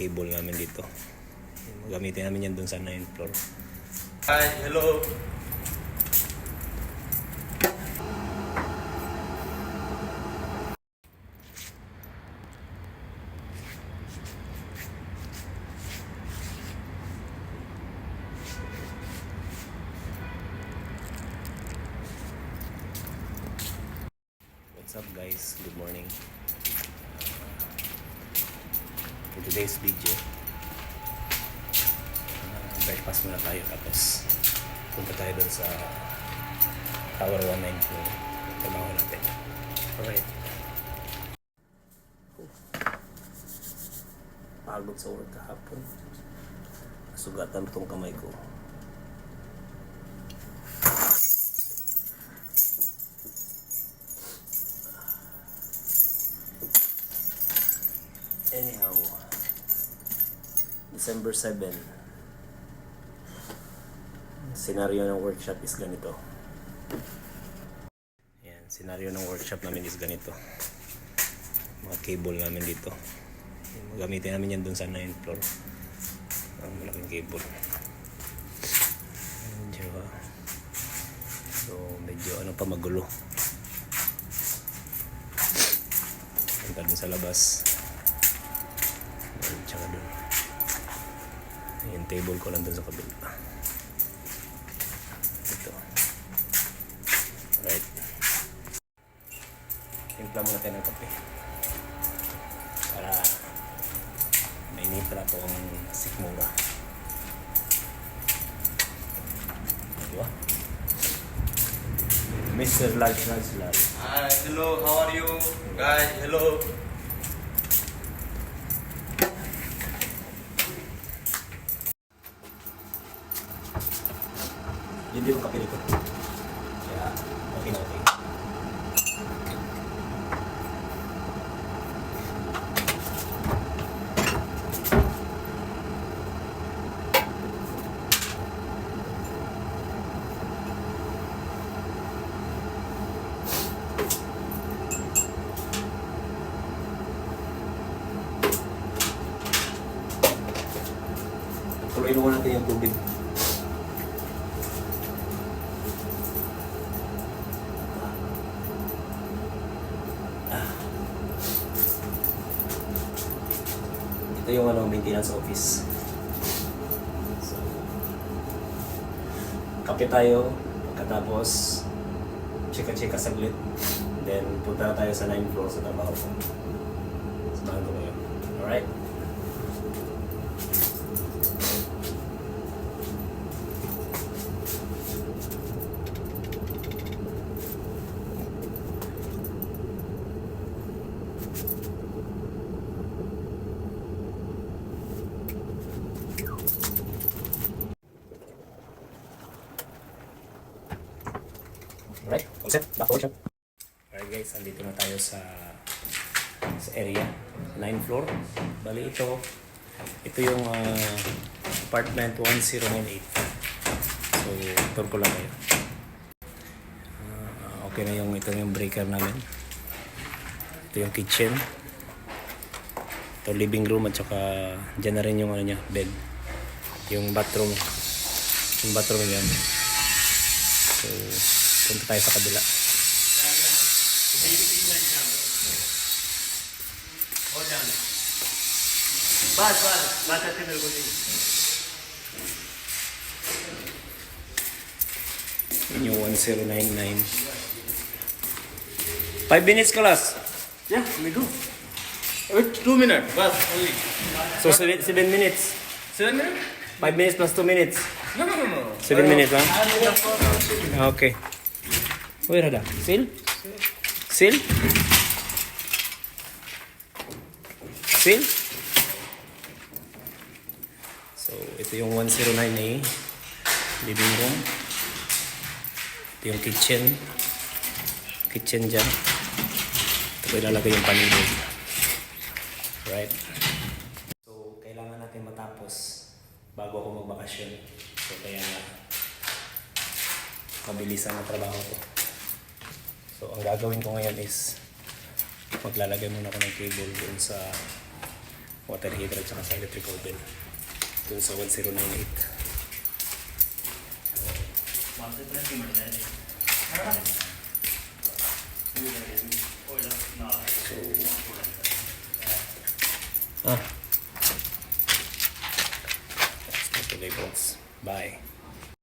cable namin dito. Gamitin namin yan dun sa 9th floor. Hi, hello. What's up guys? Good morning. For today's video, uh, breakfast muna tayo tapos punta tayo dun sa Tower 192 trabaho natin. Alright. Pagod sa work kahapon. Sugatan tong kamay ko. December 7, senaryo ng workshop is ganito. Yan, senaryo ng workshop namin is ganito. Mga cable namin dito. Gamitin namin yan dun sa 9th floor. Ang malaking cable. Medyo, ah, so, medyo ano pa magulo. Punta dun sa labas. Tsaka dun. Yung table ko lang dun sa kabila. Ito. Right. Timpla muna tayo ng kape. Para may nitra po ang sikmura. Diba? Mr. Large Large Large. Hi, hello. How are you? Guys, hello. Yun din yung kape nito. Kaya, okay na okay. Tuloy naman natin yung tubig. Ito yung ano, maintenance office. So, kape tayo. Pagkatapos, chika-chika saglit. Then, punta tayo sa 9th floor sa trabaho ko. Samahan ko kayo. Alright? Alright, set. Back to workshop. Alright guys, andito na tayo sa sa area. 9th floor. Bali ito, ito yung ah, apartment 1098. So, tour ko lang kayo. Ah, okay na yung ito yung breaker namin. Ito yung kitchen. Ito living room at saka dyan na rin yung ano niya, bed. Yung bathroom. Yung bathroom yan. So, Punta tayo sa kabila. Bas, bas, bas atin na Yung 1099. 5 minutes class. Yeah, we do. Wait, 2 minutes, bas, only. So 7 minutes. 7 minutes? 5 minutes plus 2 minutes. No, no, no, no. 7 minutes, huh? Ah, ah, okay. Where ada? Seal? Seal? Seal? So, ito yung 109A living room. Ito yung kitchen. Kitchen dyan. Ito ko ilalagay yung paligid. Right? So, kailangan natin matapos bago ako magbakasyon. So, kaya mabilisan na trabaho ko. So, ang gagawin ko ngayon is maglalagay muna ako ng cable doon sa water heater at saka sa electric oven. Doon sa 1098. So, ah. Let's go to labels. Bye.